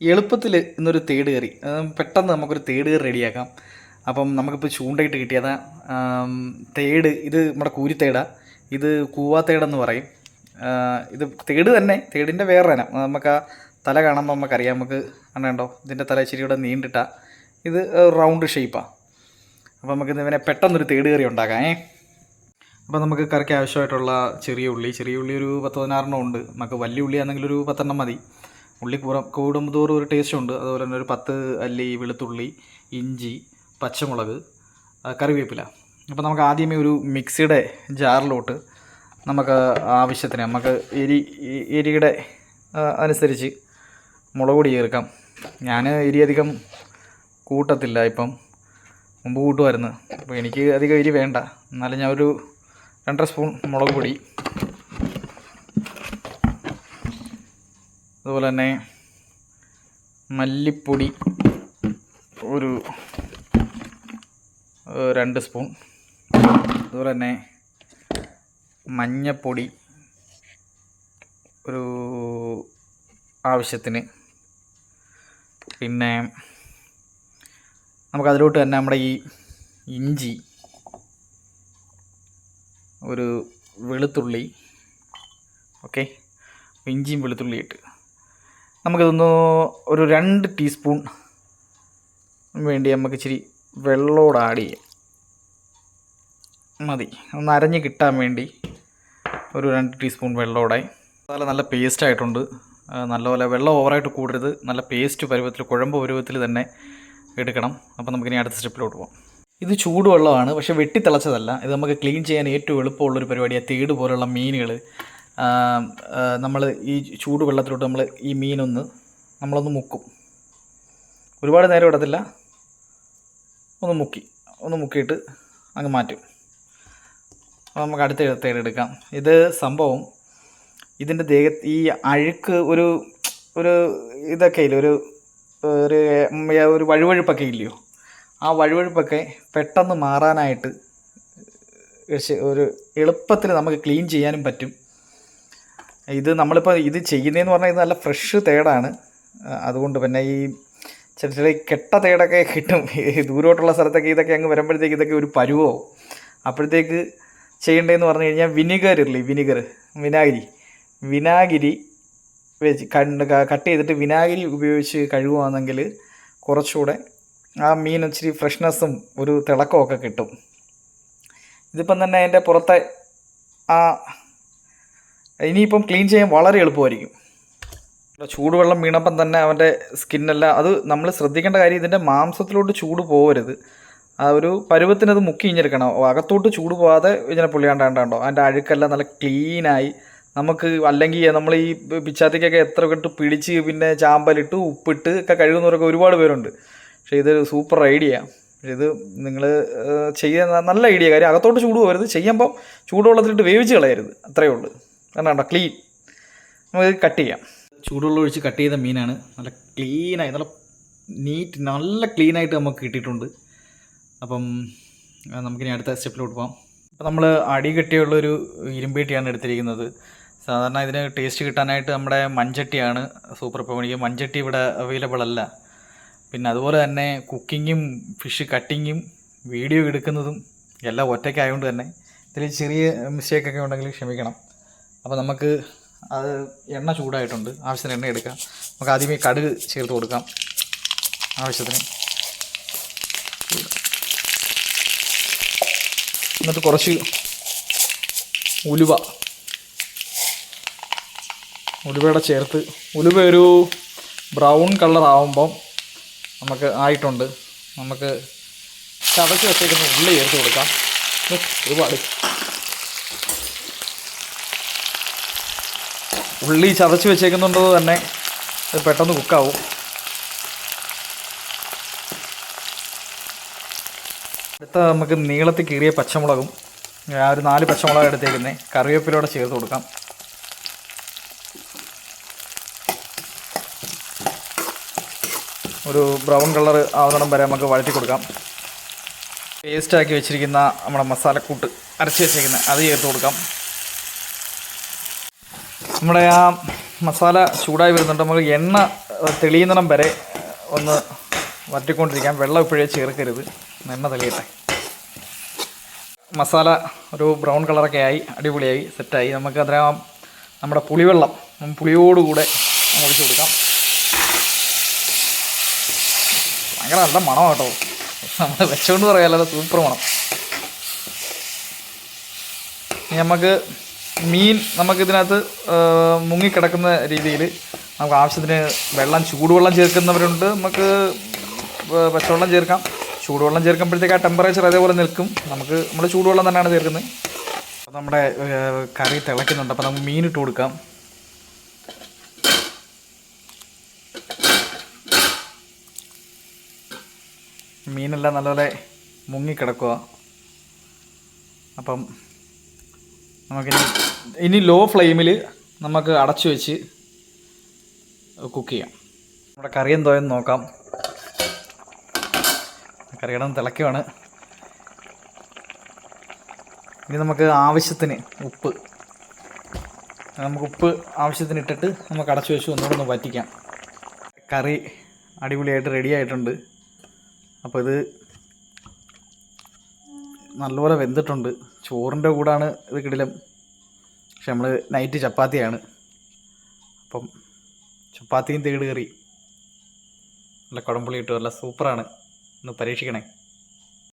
എളുപ്പത്തിൽ ഇന്നൊരു തേട് കറി. പെട്ടെന്ന് നമുക്കൊരു തേട് കറി റെഡിയാക്കാം അപ്പം നമുക്കിപ്പോൾ ചൂണ്ടയിട്ട് കിട്ടിയതാ. തേട് ഇത് നമ്മുടെ കൂരിത്തേട ഇത് കൂവാത്തേടെന്ന് പറയും. ഇത് തേട് തന്നെ. തേടിന്റെ വേറെ ഇനം നമുക്ക് ആ തല കാണുമ്പോൾ നമുക്കറിയാം. നമുക്ക് കണ്ടോ? ഇതിന്റെ തല ഇച്ചിരി കൂടെ നീണ്ടിട്ടാ. ഇത് റൗണ്ട് ഷേപ്പാണ് അപ്പോൾ നമുക്ക് ഇവനെ പെട്ടെന്നൊരു തേട് കറി ഉണ്ടാക്കാം ഏ. അപ്പോൾ നമുക്ക് കറിക്ക് ആവശ്യമായിട്ടുള്ള ചെറിയ ഉള്ളി. ചെറിയ ഉള്ളി ഒരു പത്ത് പതിനാറെണ്ണം ഉണ്ട്. നമുക്ക് വലിയ ഉള്ളി ആണെങ്കിൽ ഒരു പത്തെണ്ണം മതി. ഉള്ളി കൂറ തോറും ഒരു ടേസ്റ്റ് ഉണ്ട്. അതുപോലെ തന്നെ ഒരു പത്ത് അല്ലി വെളുത്തുള്ളി ഇഞ്ചി പച്ചമുളക് കറിവേപ്പില. അപ്പോൾ നമുക്ക് ആദ്യമേ ഒരു മിക്സിയുടെ ജാറിലോട്ട് നമുക്ക് ആവശ്യത്തിന് നമുക്ക് എരി എരിയുടെ അനുസരിച്ച് മുളക് പൊടി ചേർക്കാം. ഞാൻ എരി അധികം കൂട്ടത്തില്ല ഇപ്പം. മുമ്പ് കൂട്ടുമായിരുന്നു. അപ്പോൾ എനിക്ക് അധികം എരി വേണ്ട. എന്നാലും ഞാൻ ഒരു രണ്ടര സ്പൂൺ മുളക് പൊടി അതുപോലെ തന്നെ മല്ലിപ്പൊടി ഒരു രണ്ട് സ്പൂൺ. അതുപോലെ തന്നെ മഞ്ഞപ്പൊടി ഒരു ആവശ്യത്തിന്. പിന്നെ നമുക്കതിലോട്ട് തന്നെ നമ്മുടെ ഈ ഇഞ്ചി ഒരു വെളുത്തുള്ളി ഓക്കെ? ഇഞ്ചിയും വെളുത്തുള്ളി ഇട്ട്. നമുക്കിതൊന്ന് ഒരു രണ്ട് ടീസ്പൂൺ വേണ്ടി നമുക്ക് ഇച്ചിരി വെള്ളമോട് ആഡ് ചെയ്യാം. മതി. ഒന്ന് അരഞ്ഞ് കിട്ടാൻ വേണ്ടി ഒരു രണ്ട് ടീസ്പൂൺ വെള്ളമോടെ മസാല നല്ല പേസ്റ്റ് ആയിട്ടുണ്ട്. നല്ലപോലെ വെള്ളം ഓവറായിട്ട് കൂടരുത്. നല്ല പേസ്റ്റ് പരുവത്തിൽ കുഴമ്പ് പരുവത്തിൽ തന്നെ എടുക്കണം. അപ്പോൾ നമുക്കിനി അടുത്ത സ്റ്റെപ്പിലോട്ട് പോകാം ഇത് ചൂടുവെള്ളമാണ് പക്ഷേ വെട്ടി വെട്ടിത്തിളച്ചതല്ല ഇത് നമുക്ക് ക്ലീൻ ചെയ്യാൻ ഏറ്റവും എളുപ്പമുള്ളൊരു പരിപാടിയാണ് തേട് പോലുള്ള മീനുകൾ നമ്മൾ ഈ ചൂടുവെള്ളത്തിലോട്ട് നമ്മൾ ഈ മീനൊന്ന് നമ്മളൊന്ന് മുക്കും. ഒരുപാട് നേരം ഇടത്തില്ല. ഒന്ന് മുക്കി. ഒന്ന് മുക്കിയിട്ട് അങ്ങ് മാറ്റും. അപ്പോൾ നമുക്ക് അടുത്ത തേട് എടുക്കാം. ഇത് സംഭവം ഇതിന്റെ ദേഹ ഈ അഴുക്ക് ഒരു ഒരു ഇതൊക്കെ ഇല്ല? ഒരു ഒരു ഒരു വഴുവഴുപ്പൊക്കെ ഇല്ലയോ? ആ വഴുവഴുപ്പൊക്കെ പെട്ടെന്ന് മാറാനായിട്ട് ഒരു എളുപ്പത്തിൽ നമുക്ക് ക്ലീൻ ചെയ്യാനും പറ്റും. ഇത് നമ്മളിപ്പോൾ ഇത് ചെയ്യുന്നതെന്ന് പറഞ്ഞാൽ ഇത് നല്ല ഫ്രഷ് തേടാണ്. അതുകൊണ്ട് പിന്നെ ഈ ചെറിയ ചെറിയ കെട്ട തേടൊക്കെ കിട്ടും. ദൂരോട്ടുള്ള സ്ഥലത്തൊക്കെ ഇതൊക്കെ അങ്ങ് വരുമ്പോഴത്തേക്ക് ഇതൊക്കെ ഒരു പരുവാവും അപ്പോഴത്തേക്ക് ചെയ്യേണ്ടതെന്ന് പറഞ്ഞു കഴിഞ്ഞാൽ വിനിഗർ ഇല്ലേ? വിനിഗർ വിനാഗിരി. വിനാഗിരി വെച്ച് കണ്ട് കട്ട് ചെയ്തിട്ട് വിനാഗിരി ഉപയോഗിച്ച് കഴുകുകയാണെങ്കിൽ കുറച്ചുകൂടെ ആ മീൻ ഇച്ചിരി ഫ്രഷ്നെസ്സും ഒരു തിളക്കമൊക്കെ കിട്ടും. ഇതിപ്പം തന്നെ അതിന്റെ പുറത്തെ ആ ഇനിയിപ്പം ക്ലീൻ ചെയ്യാൻ വളരെ എളുപ്പമായിരിക്കും. ചൂടുവെള്ളം വീണപ്പം തന്നെ അവന്റെ സ്കിന്നെല്ലാം അത് നമ്മൾ ശ്രദ്ധിക്കേണ്ട കാര്യം ഇതിന്റെ മാംസത്തിലോട്ട് ചൂട് പോകരുത് ആ ഒരു പരുവത്തിന് അത് മുക്കി ഇഞ്ഞെടുക്കണം. അകത്തോട്ട് ചൂട് പോകാതെ ഇങ്ങനെ പുള്ളിയാണ്ടാണ്ടോ അതിന്റെ അഴുക്കെല്ലാം നല്ല ക്ലീനായി നമുക്ക് അല്ലെങ്കിൽ നമ്മൾ ഈ പിച്ചാത്തിക്കൊക്കെ എത്ര കെട്ട് പിടിച്ച് പിന്നെ ചാമ്പലിട്ട് ഉപ്പിട്ട് ഒക്കെ കഴുകുന്നവരൊക്കെ ഒരുപാട് പേരുണ്ട്. പക്ഷേ ഇത് സൂപ്പർ ഐഡിയ ഇത് നിങ്ങൾ ചെയ്യുന്ന നല്ല ഐഡിയ കാര്യം അകത്തോട്ട് ചൂട് പോകരുത് ചെയ്യുമ്പം ചൂടുവെള്ളത്തിലിട്ട് വേവിച്ച് കളയരുത്. അത്രയേ ഉള്ളൂ. കാരണം ക്ലീൻ നമുക്ക് കട്ട് ചെയ്യാം. ചൂടുള്ള ഒഴിച്ച് കട്ട് ചെയ്ത മീനാണ്. നല്ല ക്ലീനായി നല്ല നീറ്റ് നല്ല ക്ലീനായിട്ട് നമുക്ക് കിട്ടിയിട്ടുണ്ട്. അപ്പം നമുക്കിനി അടുത്ത സ്റ്റെപ്പിലോട്ട് പോകാം അപ്പോൾ നമ്മൾ അടി കെട്ടിയുള്ളൊരു ഇരുമ്പേട്ടിയാണ് എടുത്തിരിക്കുന്നത്. സാധാരണ ഇതിന് ടേസ്റ്റ് കിട്ടാനായിട്ട് നമ്മുടെ മൺചട്ടിയാണ് സൂപ്പർ പവണിക്ക് മൺചട്ടി ഇവിടെ അവൈലബിൾ അല്ല. പിന്നെ അതുപോലെ തന്നെ കുക്കിങ്ങും ഫിഷ് കട്ടിങ്ങും വീഡിയോ എടുക്കുന്നതും എല്ലാം ഒറ്റയ്ക്കായതുകൊണ്ട് തന്നെ. ഇതിൽ ചെറിയ മിസ്റ്റേക്കൊക്കെ ഉണ്ടെങ്കിൽ ക്ഷമിക്കണം. അപ്പോൾ നമുക്ക് അത് എണ്ണ ചൂടായിട്ടുണ്ട്. ആവശ്യത്തിന് എണ്ണ എടുക്കാം. നമുക്ക് ആദ്യമേ കടുക് ചേർത്ത് കൊടുക്കാം. ആവശ്യത്തിന്. എന്നിട്ട് കുറച്ച് ഉലുവ. ഉലുവയുടെ ചേർത്ത്. ഉലുവ ഒരു ബ്രൗൺ കളർ ആവുമ്പം നമുക്ക് ആയിട്ടുണ്ട്. നമുക്ക് ചതച്ച് വെച്ചേക്കുന്ന ഉള്ളി ചേർത്ത് കൊടുക്കാം. ഒരുപാട്. ഉള്ളി ചതച്ച് വെച്ചേക്കുന്നുണ്ടോ തന്നെ. അത് പെട്ടെന്ന് കുക്കാവും. അടുത്ത നമുക്ക് നീളത്തിൽ കീറിയ പച്ചമുളകും ആ ഒരു നാല് പച്ചമുളക് എടുത്തേക്കുന്നത് കറിവേപ്പിലൂടെ ചേർത്ത് കൊടുക്കാം. ഒരു ബ്രൗൺ കളർ ആവുന്നിടം വരെ നമുക്ക് വഴറ്റി കൊടുക്കാം. പേസ്റ്റാക്കി വെച്ചിരിക്കുന്ന നമ്മുടെ മസാലക്കൂട്ട് അരച്ച് വെച്ചേക്കുന്നത് അത് ചേർത്ത് കൊടുക്കാം. നമ്മുടെ ആ മസാല ചൂടായി വരുന്നുണ്ട്. നമുക്ക് എണ്ണ തെളിയുന്നിടം വരെ ഒന്ന് വറ്റിക്കൊണ്ടിരിക്കാം. വെള്ളം ഇപ്പോഴേ ചേർക്കരുത്. എണ്ണ തെളിയട്ടെ. മസാല ഒരു ബ്രൗൺ കളറൊക്കെ ആയി അടിപൊളിയായി സെറ്റായി. നമുക്ക് അതിന് നമ്മുടെ പുളിവെള്ളം പുളിയോടുകൂടെ ഒഴിച്ചു കൊടുക്കാം. ഭയങ്കര നല്ല മണം കേട്ടോ. നമ്മൾ വെച്ചോണ്ട് പറയാലോ സൂപ്പർ മണം. നമുക്ക് മീൻ നമുക്കിതിനകത്ത് മുങ്ങിക്കിടക്കുന്ന രീതിയിൽ നമുക്ക് ആവശ്യത്തിന് വെള്ളം ചൂടുവെള്ളം ചേർക്കുന്നവരുണ്ട്. നമുക്ക് പച്ചവെള്ളം ചേർക്കാം. ചൂടുവെള്ളം ചേർക്കുമ്പോഴത്തേക്ക് ആ ടെമ്പറേച്ചർ അതേപോലെ നിൽക്കും. നമുക്ക് നമ്മൾ ചൂടുവെള്ളം തന്നെയാണ് ചേർക്കുന്നത്. അപ്പോൾ നമ്മുടെ കറി തിളയ്ക്കുന്നുണ്ട്. അപ്പോൾ നമുക്ക് മീൻ ഇട്ട് കൊടുക്കാം. മീനെല്ലാം നല്ലപോലെ മുങ്ങിക്കിടക്കുക അപ്പം നമുക്കിനി ഇനി ലോ ഫ്ലെയിമിൽ നമുക്ക് അടച്ചു വെച്ച് കുക്ക് ചെയ്യാം. നമ്മുടെ കറി എന്തോയെന്ന് നോക്കാം. കറിയുടെ തിളക്കുവാണ്. ഇനി നമുക്ക് ആവശ്യത്തിന് ഉപ്പ്. നമുക്ക് ഉപ്പ് ആവശ്യത്തിന് ഇട്ടിട്ട് നമുക്ക് അടച്ചു വെച്ച് ഒന്നുകൂടെ ഒന്ന് വറ്റിക്കാം. കറി അടിപൊളിയായിട്ട് റെഡി ആയിട്ടുണ്ട്. അപ്പോൾ ഇത് നല്ലപോലെ വെന്തിട്ടുണ്ട്. ചോറിന്റെ കൂടാണ് ഇത് കിടിലം. പക്ഷെ നമ്മൾ നൈറ്റ് ചപ്പാത്തിയാണ്. അപ്പം ചപ്പാത്തിയും തേട് കറി നല്ല കുടംപുളി ഇട്ടു നല്ല സൂപ്പറാണ് ഒന്ന് പരീക്ഷിക്കണേ.